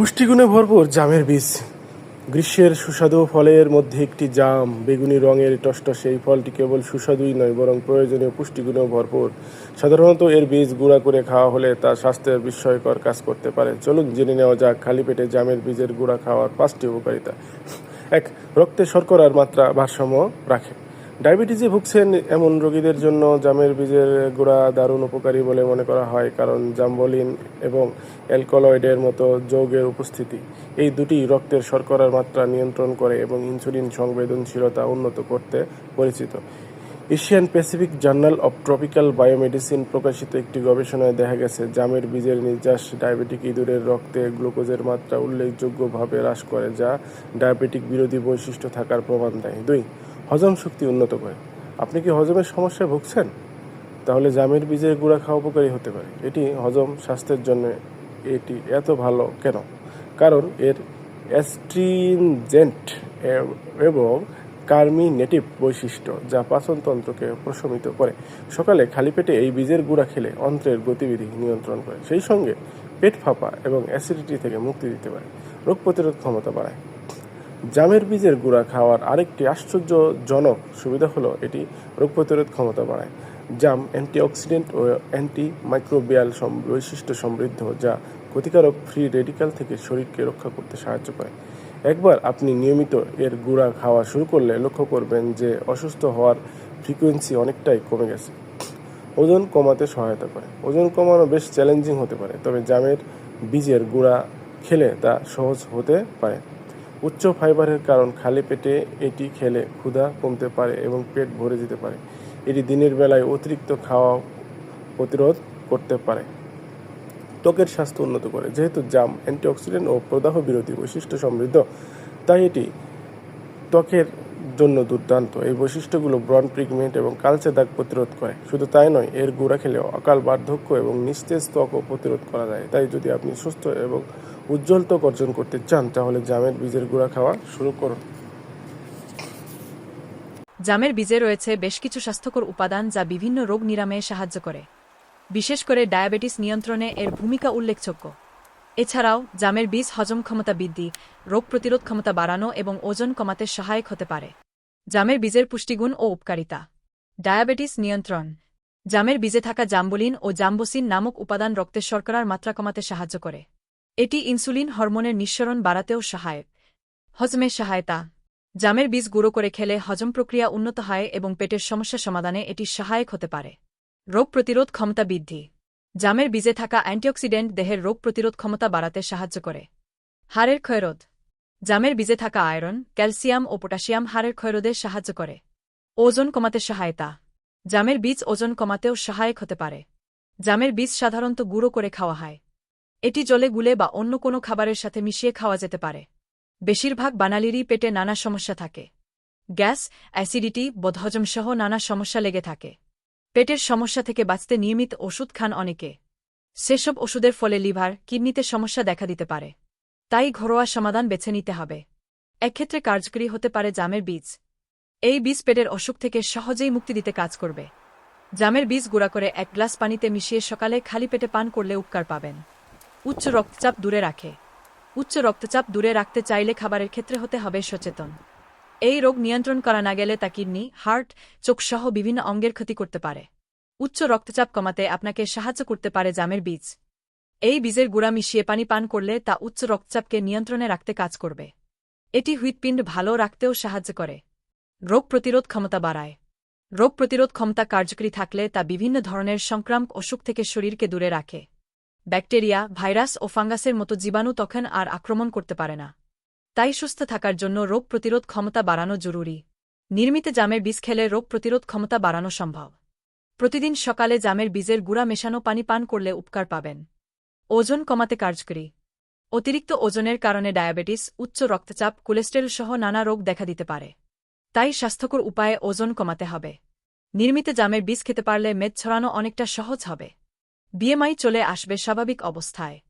পুষ্টিগুণে ভরপুর জামের বীজ। গ্রীষ্মের সুস্বাদু ফলের মধ্যে একটি জাম, বেগুনি রঙের টসটসে এই ফলটি কেবল সুস্বাদুই নয়, বরং প্রয়োজনীয় পুষ্টিগুণেও ভরপুর। সাধারণত এর বীজ গুঁড়া করে খাওয়া হলে তা স্বাস্থ্যের বিস্ময়কর কাজ করতে পারে। চলুন জেনে নেওয়া যাক, খালি পেটে জামের বীজের গুঁড়া খাওয়ার পাঁচটি উপকারিতা। এক, রক্তে শর্করার মাত্রা ভারসাম্য রাখে। ডায়াবেটিসে ভুগছেন এমন রোগীদের জন্য জামের বীজের গুঁড়া দারুণ উপকারী বলে মনে করা হয়, কারণ জাম্বলিন এবং অ্যালকলয়েডের মতো যৌগের উপস্থিতি। এই দুটি রক্তের শর্করার মাত্রা নিয়ন্ত্রণ করে এবং ইনসুলিন সংবেদনশীলতা উন্নত করতে পরিচিত। Asian Pacific journal of tropical biomedicine প্রকাশিত একটি গবেষণায় দেখা গেছে, জামের বীজের নির্যাস ডায়াবেটিক ইঁদুরের রক্তে গ্লুকোজের মাত্রা উল্লেখযোগ্যভাবে হ্রাস করে, যা ডায়াবেটিক বিরোধী বৈশিষ্ট্য থাকার প্রমাণ দেয়। দুই হজম শক্তি উন্নত করে। আপনি কি হজমের সমস্যায় ভুগছেন? তাহলে জামের বীজের গুঁড়া খাওয়া উপকারী হতে পারে। এটি হজম স্বাস্থ্যের জন্য এটি এত ভালো কেন? কারণ এর অ্যাস্ট্রিনজেন্ট এবং কার্মিনেটিভ বৈশিষ্ট্য যা পাচনতন্ত্রকে প্রশমিত করে। সকালে খালি পেটে এই বীজের গুঁড়া খেলে অন্ত্রের গতিবিধি নিয়ন্ত্রণ করে। সেই সঙ্গে পেট ফাঁপা এবং অ্যাসিডিটি থেকে মুক্তি দিতে পারে। রোগ প্রতিরোধ ক্ষমতা বাড়ায়। জামের বীজের গুঁড়া খাওয়ার আরেকটি আশ্চর্যজনক সুবিধা হলো এটি রোগ প্রতিরোধ ক্ষমতা বাড়ায়। জাম অ্যান্টিঅক্সিডেন্ট ও অ্যান্টি মাইক্রোবিয়াল বৈশিষ্ট্য সমৃদ্ধ যা ক্ষতিকারক ফ্রি রেডিক্যাল থেকে শরীরকে রক্ষা করতে সাহায্য করে। একবার আপনি নিয়মিত এর গুঁড়া খাওয়া শুরু করলে লক্ষ্য করবেন যে অসুস্থ হওয়ার ফ্রিকোয়েন্সি অনেকটাই কমে গেছে। ওজন কমাতে সহায়তা করে। ওজন কমানো বেশ চ্যালেঞ্জিং হতে পারে, তবে জামের বীজের গুঁড়া খেলে তা সহজ হতে পারে। উচ্চ ফাইবারের কারণ খালি পেটে এটি খেলে ক্ষুধা কমতে পারে এবং পেট ভরে যেতে পারে। এটি দিনের বেলায় অতিরিক্ত খাওয়া প্রতিরোধ করতে পারে। ত্বকের স্বাস্থ্য উন্নত করে। যেহেতু জাম, অ্যান্টিঅক্সিডেন্ট ও প্রদাহ বিরোধী বৈশিষ্ট্য সমৃদ্ধ, তাই এটি ত্বকের জন্য দুর্দান্ত। এই বৈশিষ্ট্যগুলো ব্রন পিগমেন্ট এবং কালচে দাগ প্রতিরোধ করে। শুধু তাই নয়, এর গুঁড়া খেলে অকাল বার্ধক্য এবং নিস্তেজ ত্বকও প্রতিরোধ করা যায়। তাই যদি আপনি সুস্থ এবং উজ্জ্বল ত্বক অর্জন করতে চান, তাহলে জামের বীজের গুঁড়া খাওয়া শুরু করুন। জামের বীজে রয়েছে বেশ কিছু স্বাস্থ্যকর উপাদান যা বিভিন্ন রোগ নিরাময়ে সাহায্য করে। বিশেষ করে ডায়াবেটিস নিয়ন্ত্রণে এর ভূমিকা উল্লেখযোগ্য। এছাড়াও, জামের বীজ হজম ক্ষমতা বৃদ্ধি, রোগ প্রতিরোধ ক্ষমতা বাড়ানো এবং ওজন কমাতে সহায়ক হতে পারে। জামের বীজের পুষ্টিগুণ ও উপকারিতা। ডায়াবেটিস নিয়ন্ত্রণ। জামের বীজে থাকা জাম্বুলিন ও জাম্বোসিন নামক উপাদান রক্তের শর্করার মাত্রা কমাতে সাহায্য করে। এটি ইনসুলিন হরমোনের নিঃসরণ বাড়াতেও সহায়ক। হজমে সহায়তা। জামের বীজ গুঁড়ো করে খেলে হজম প্রক্রিয়া উন্নত হয় এবং পেটের সমস্যা সমাধানে এটি সহায়ক হতে পারে। রোগ প্রতিরোধ ক্ষমতা বৃদ্ধি। জামের বীজে থাকা অ্যান্টিঅক্সিডেন্ট দেহের রোগ প্রতিরোধ ক্ষমতা বাড়াতে সাহায্য করে। হাড়ের ক্ষয়রোধ। জামের বীজে থাকা আয়রন, ক্যালসিয়াম ও পটাশিয়াম হাড়ের ক্ষয়রোধে সাহায্য করে। ওজন কমাতে সহায়তা। জামের বীজ ওজন কমাতেও সহায়ক হতে পারে। জামের বীজ সাধারণত গুঁড়ো করে খাওয়া হয়। এটি জলে গুলে বা অন্য কোনো খাবারের সাথে মিশিয়ে খাওয়া যেতে পারে। বেশিরভাগ বানালিরই পেটে নানা সমস্যা থাকে। গ্যাস, অ্যাসিডিটি বদহজম সহ নানা সমস্যা লেগে থাকে। পেটের সমস্যা থেকে বাঁচতে নিয়মিত ওষুধ খান অনেকে। সেসব ওষুধের ফলে লিভার, কিডনিতে সমস্যা দেখা দিতে পারে। তাই ঘরোয়া সমাধান বেছে নিতে হবে। এক্ষেত্রে কার্যকরী হতে পারে জামের বীজ। এই বীজ পেটের অসুখ থেকে সহজেই মুক্তি দিতে কাজ করবে। জামের বীজ গুঁড়া করে এক গ্লাস পানিতে মিশিয়ে সকালে খালি পেটে পান করলে উপকার পাবেন। উচ্চ রক্তচাপ দূরে রাখে। উচ্চ রক্তচাপ দূরে রাখতে চাইলে খাবারের ক্ষেত্রে হতে হবে সচেতন। এই রোগ নিয়ন্ত্রণ করা না গেলে তা কিডনি, হার্ট, চোখসহ বিভিন্ন অঙ্গের ক্ষতি করতে পারে। উচ্চ রক্তচাপ কমাতে আপনাকে সাহায্য করতে পারে জামের বীজ। এই বীজের গুঁড়া মিশিয়ে পানি পান করলে তা উচ্চ রক্তচাপকে নিয়ন্ত্রণে রাখতে কাজ করবে। এটি হৃৎপিণ্ড ভালো রাখতেও সাহায্য করে। রোগ প্রতিরোধ ক্ষমতা বাড়ায়। রোগ প্রতিরোধ ক্ষমতা কার্যকরী থাকলে তা বিভিন্ন ধরনের সংক্রামক অসুখ থেকে শরীরকে দূরে রাখে। ব্যাকটেরিয়া, ভাইরাস ও ফাঙ্গাসের মতো জীবাণু তখন আর আক্রমণ করতে পারে না। তাই সুস্থ থাকার জন্য রোগ প্রতিরোধ ক্ষমতা বাড়ানো জরুরি। নির্মিত জামের বীজ খেলে রোগ প্রতিরোধ ক্ষমতা বাড়ানো সম্ভব। প্রতিদিন সকালে জামের বীজের গুঁড়া মেশানো পানি পান করলে উপকার পাবেন। ওজন কমাতে কার্যকরী। অতিরিক্ত ওজনের কারণে ডায়াবেটিস, উচ্চ রক্তচাপ, কোলেস্টেরল সহ নানা রোগ দেখা দিতে পারে। তাই স্বাস্থ্যকর উপায়ে ওজন কমাতে হবে। নির্মিত জামের বীজ খেতে পারলে মেদ ছড়ানো অনেকটা সহজ হবে। বিএমআই চলে আসবে স্বাভাবিক অবস্থায়।